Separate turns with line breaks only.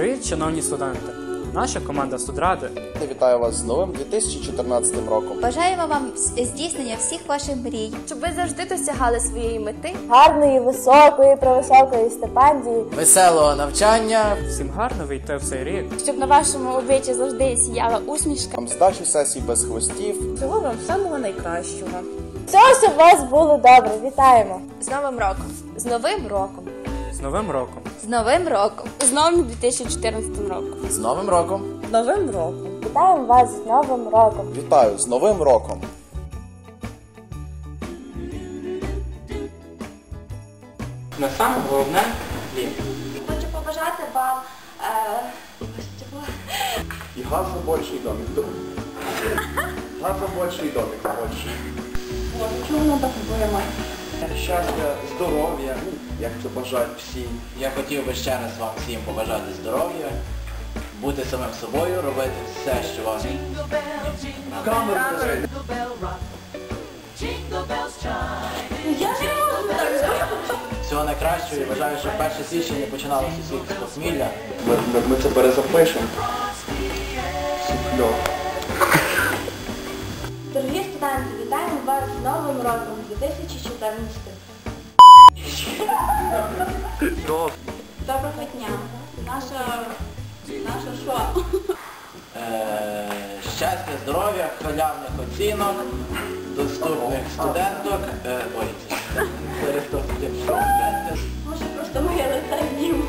Привіт, шановні студенти! Наша команда студради
Вітаю вас з новим 2014 роком.
Бажаємо вам здійснення всіх ваших мрій.
щоб ви завжди досягали своєї мети.
гарної, високої, превисокої стипендії.
веселого навчання,
всім гарно вийти в цей рік.
Щоб на вашому обличчі завжди сіяла усмішка.
Там здачі сесій без хвостів.
Всього вам самого найкращого.
Все, щоб у вас було добре. Вітаємо!
З Новим роком! З Новим роком!
З Новим роком!
З Новим роком!
З новим 2014 роком!
з Новим роком!
З Новим роком!
Вітаємо вас з Новим роком!
Вітаю з Новим роком!
На саме головне лім.
Хочу побажати вам е,
І газу більший домик. Газу більший домик більший.
Чому так будемо?
Щастя, здоров'я, як це бажають всі.
Я хотів би ще раз вам всім побажати здоров'я, бути самим собою, робити все, що вам
Камеру кажи.
всього найкращого і бажаю, щоб перше січня не починалося світ з похмілля.
Ми, ми, ми це перезапишемо. Супльо.
2014. Доброго дня! Наша наша шо?
Е, щастя, здоров'я, халявних оцінок, доступних студенток. Е, ой, це перехтопки що.
Може просто моє лице нім.